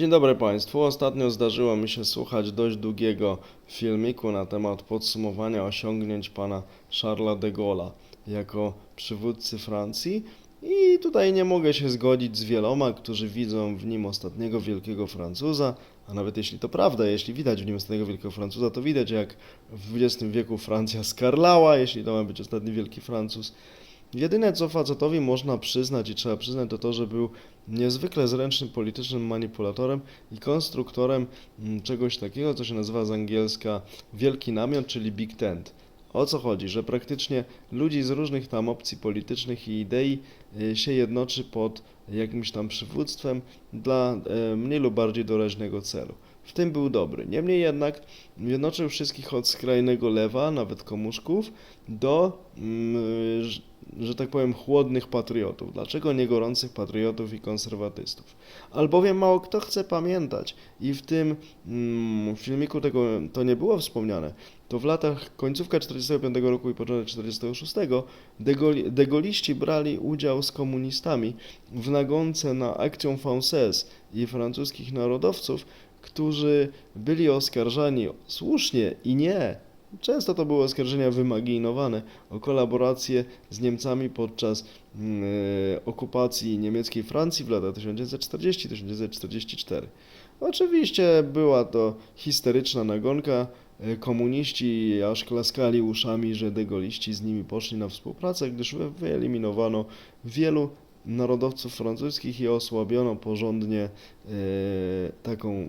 Dzień dobry Państwu. Ostatnio zdarzyło mi się słuchać dość długiego filmiku na temat podsumowania osiągnięć pana Charlesa de Gaulle'a jako przywódcy Francji. I tutaj nie mogę się zgodzić z wieloma, którzy widzą w nim ostatniego wielkiego Francuza, a nawet jeśli to prawda, jeśli widać w nim ostatniego wielkiego Francuza, to widać jak w XX wieku Francja skarlała, jeśli to ma być ostatni wielki Francuz. Jedyne co facetowi można przyznać i trzeba przyznać to to, że był niezwykle zręcznym politycznym manipulatorem i konstruktorem mm, czegoś takiego, co się nazywa z angielska wielki namiot, czyli Big Tent. O co chodzi? Że praktycznie ludzi z różnych tam opcji politycznych i idei y, się jednoczy pod jakimś tam przywództwem dla e, mniej lub bardziej doraźnego celu. W tym był dobry. Niemniej jednak jednoczył wszystkich od skrajnego lewa, nawet komuszków, do, mm, że- tak powiem, chłodnych patriotów. Dlaczego nie gorących patriotów i konserwatystów? Albowiem mało kto chce pamiętać i w tym mm, filmiku tego to nie było wspomniane. To w latach końcówka 45 roku i początek 46 degoli, degoliści brali udział z komunistami w nagonce na akcję Française i francuskich narodowców, którzy byli oskarżani słusznie i nie. Często to były oskarżenia wymaginowane o kolaborację z Niemcami podczas e, okupacji niemieckiej Francji w latach 1940-1944. Oczywiście była to histeryczna nagonka. E, Komuniści aż klaskali uszami, że degoliści z nimi poszli na współpracę, gdyż wy- wyeliminowano wielu narodowców francuskich i osłabiono porządnie e, taką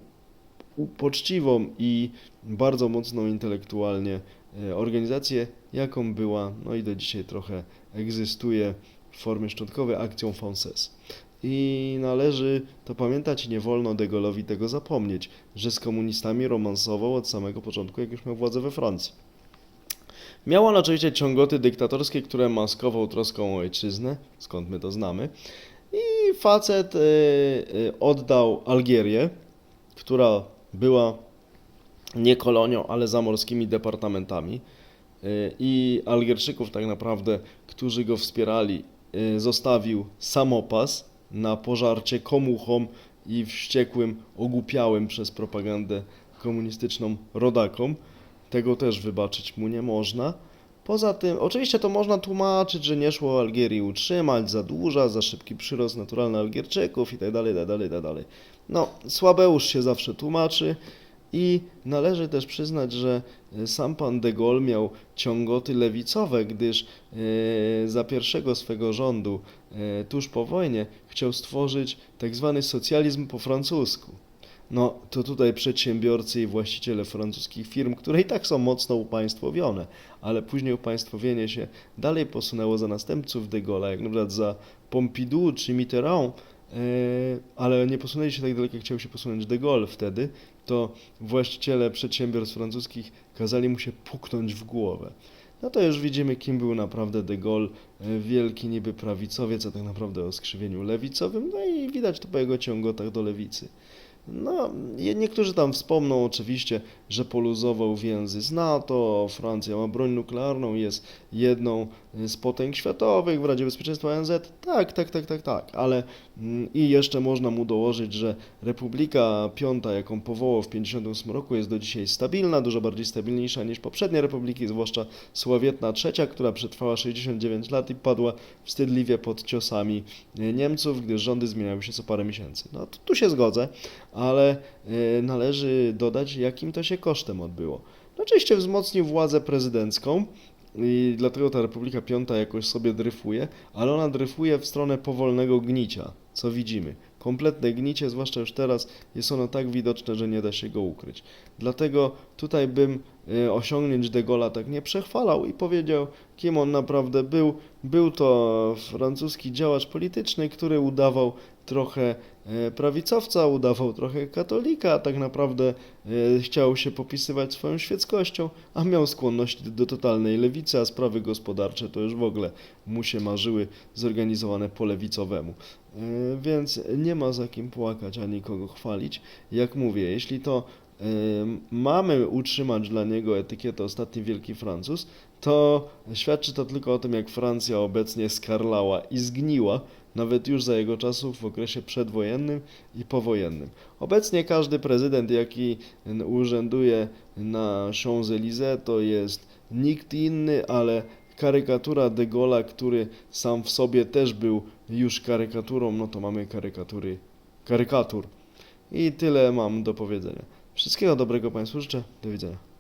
poczciwą i bardzo mocną intelektualnie e, organizację, jaką była, no i do dzisiaj trochę egzystuje w formie szczątkowej akcją Française. I należy to pamiętać, nie wolno De Gaulle'owi tego zapomnieć, że z komunistami romansował od samego początku, jak już miał władzę we Francji. Miał on oczywiście ciągoty dyktatorskie, które maskował troską o ojczyznę, skąd my to znamy. I facet y, y, oddał Algierię, która była nie kolonią, ale zamorskimi departamentami. Y, I Algierczyków tak naprawdę, którzy go wspierali, y, zostawił samopas na pożarcie komuchom i wściekłym, ogłupiałym przez propagandę komunistyczną rodakom. Tego też wybaczyć mu nie można. Poza tym, oczywiście to można tłumaczyć, że nie szło Algierii utrzymać, za duża, za szybki przyrost naturalny Algierczyków i tak dalej, tak dalej, tak dalej. No, Słabeusz się zawsze tłumaczy i należy też przyznać, że e, sam pan de Gaulle miał ciągoty lewicowe, gdyż e, za pierwszego swego rządu, e, tuż po wojnie, chciał stworzyć tak zwany socjalizm po francusku. No, to tutaj przedsiębiorcy i właściciele francuskich firm, które i tak są mocno upaństwowione, ale później upaństwowienie się dalej posunęło za następców de Gaulle'a, jak na przykład za Pompidou czy Mitterrand, e, ale nie posunęli się tak daleko, jak chciał się posunąć de Gaulle wtedy, to właściciele przedsiębiorstw francuskich kazali mu się puknąć w głowę. No to już widzimy, kim był naprawdę de Gaulle, e, wielki niby prawicowiec, a tak naprawdę o skrzywieniu lewicowym, no i widać to po jego ciągotach do lewicy. No, niektórzy tam wspomną oczywiście, że poluzował więzy z NATO, Francja ma broń nuklearną, jest jedną z potęg światowych w Radzie Bezpieczeństwa ONZ. Tak, tak, tak, tak, tak, ale mm, i jeszcze można mu dołożyć, że Republika Piąta, jaką powołał w 1958 roku, jest do dzisiaj stabilna, dużo bardziej stabilniejsza niż poprzednie republiki, zwłaszcza Słowietna Trzecia, która przetrwała 69 lat i padła wstydliwie pod ciosami e, Niemców, gdyż rządy zmieniały się co parę miesięcy. No, tu się zgodzę, ale e, należy dodać, jakim to się kosztem odbyło. Oczywiście wzmocnił władzę prezydencką i dlatego ta Republika Piąta jakoś sobie dryfuje, ale ona dryfuje w stronę powolnego gnicia, co widzimy. Kompletne gnicie, zwłaszcza już teraz, jest ono tak widoczne, że nie da się go ukryć. Dlatego tutaj bym e, osiągnięć de Gaulle'a tak nie przechwalał i powiedział, kim on naprawdę był. Był to francuski działacz polityczny, który udawał trochę prawicowca, udawał trochę katolika, a tak naprawdę e, chciał się popisywać swoją świeckością, a miał skłonność do totalnej lewicy, a sprawy gospodarcze to już w ogóle mu się marzyły zorganizowane po lewicowemu. E, Więc nie ma za kim płakać ani kogo chwalić. Jak mówię, jeśli to e, mamy utrzymać dla niego etykietę ostatni wielki Francuz, to świadczy to tylko o tym, jak Francja obecnie skarlała i zgniła, nawet już za jego czasów w okresie przedwojennym i powojennym. Obecnie każdy prezydent, jaki urzęduje na Champs-Élysées, to jest nikt inny, ale karykatura de Gaulle'a, który sam w sobie też był już karykaturą, no to mamy karykatury, karykatur. I tyle mam do powiedzenia. Wszystkiego dobrego Państwu życzę. Do widzenia.